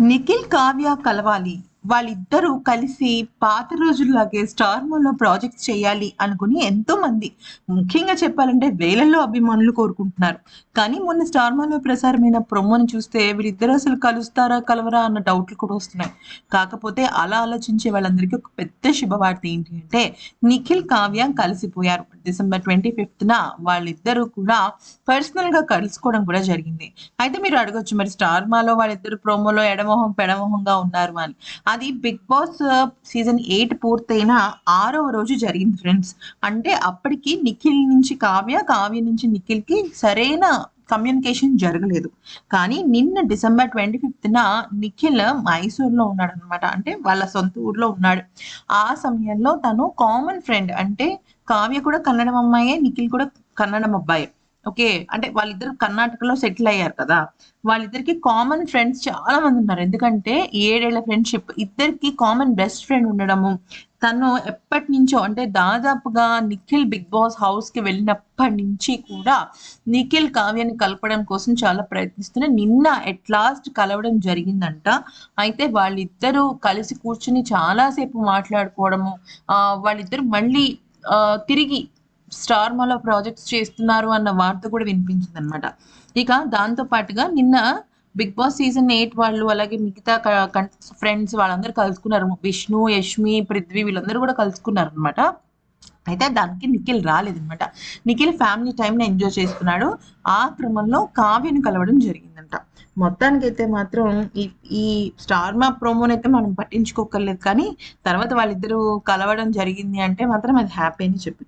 నిఖిల్ కావ్య కలవాలి వాళ్ళిద్దరూ కలిసి పాత రోజుల్లాగే స్టార్ మాల్లో ప్రాజెక్ట్ చేయాలి అనుకుని ఎంతో మంది ముఖ్యంగా చెప్పాలంటే వేలల్లో అభిమానులు కోరుకుంటున్నారు. కానీ మొన్న స్టార్ మాల్లో ప్రసారమైన ప్రొమోని చూస్తే వీళ్ళిద్దరూ అసలు కలుస్తారా కలవరా అన్న డౌట్లు కూడా వస్తున్నాయి. కాకపోతే అలా ఆలోచించే వాళ్ళందరికీ ఒక పెద్ద శుభవార్త ఏంటి అంటే నిఖిల్ కావ్య కలిసిపోయారు. డిసెంబర్ ట్వంటీ ఫిఫ్త్న వాళ్ళిద్దరూ కూడా పర్సనల్గా కలుసుకోవడం కూడా జరిగింది. అయితే మీరు అడగొచ్చు మరి స్టార్ మాలో వాళ్ళిద్దరు ప్రోమోలో ఎడమొహం పెడమొహంగా ఉన్నారు అని. అది big boss uh, season eight పూర్తయిన ఆరవ రోజు జరిగింది ఫ్రెండ్స్. అంటే అప్పటికి నిఖిల్ నుంచి కావ్య కావ్య నుంచి నిఖిల్కి సరైన కమ్యూనికేషన్ జరగలేదు. కానీ నిన్న డిసెంబర్ ట్వంటీ ఫిఫ్త్న నిఖిల్ మైసూర్లో ఉన్నాడు అనమాట అంటే వాళ్ళ సొంత ఊర్లో ఉన్నాడు. ఆ సమయంలో తను కామన్ ఫ్రెండ్. అంటే కావ్య కూడా కన్నడం అమ్మాయే నిఖిల్ కూడా కన్నడం అబ్బాయే. ఓకే అంటే వాళ్ళిద్దరు కర్ణాటకలో సెటిల్ అయ్యారు కదా. వాళ్ళిద్దరికి కామన్ ఫ్రెండ్స్ చాలా మంది ఉన్నారు. ఎందుకంటే ఏడేళ్ళ ఫ్రెండ్షిప్ ఇద్దరికి కామన్ బెస్ట్ ఫ్రెండ్ ఉండడము. తను ఎప్పటి నుంచో అంటే దాదాపుగా నిఖిల్ బిగ్ బాస్ హౌస్కి వెళ్ళినప్పటి నుంచి కూడా నిఖిల్ కావ్యాన్ని కలపడం కోసం చాలా ప్రయత్నిస్తున్నా నిన్న ఎట్ లాస్ట్ కలవడం జరిగిందంట. అయితే వాళ్ళిద్దరూ కలిసి కూర్చుని చాలాసేపు మాట్లాడుకోవడము ఆ, వాళ్ళిద్దరు మళ్ళీ తిరిగి స్టార్ మాలో ప్రాజెక్ట్స్ చేస్తున్నారు అన్న వార్త కూడా వినిపించింది అనమాట ఇక దాంతో పాటుగా నిన్న బిగ్ బాస్ సీజన్ ఎయిట్ వాళ్ళు అలాగే మిగతా ఫ్రెండ్స్ వాళ్ళందరూ కలుసుకున్నారు. విష్ణు యష్మి పృథ్వీ వీళ్ళందరూ కూడా కలుసుకున్నారు అనమాట అయితే దానికి నిఖిల్ రాలేదనమాట నిఖిల్ ఫ్యామిలీ టైంని ఎంజాయ్ చేస్తున్నాడు. ఆ క్రమంలో కావ్యను కలవడం జరిగిందంట. మొత్తానికైతే మాత్రం ఈ ఈ స్టార్ మా ప్రోమోని అయితే మనం పట్టించుకోకర్లేదు కానీ తర్వాత వాళ్ళిద్దరూ కలవడం జరిగింది అంటే మాత్రం అది హ్యాపీ అని చెప్పి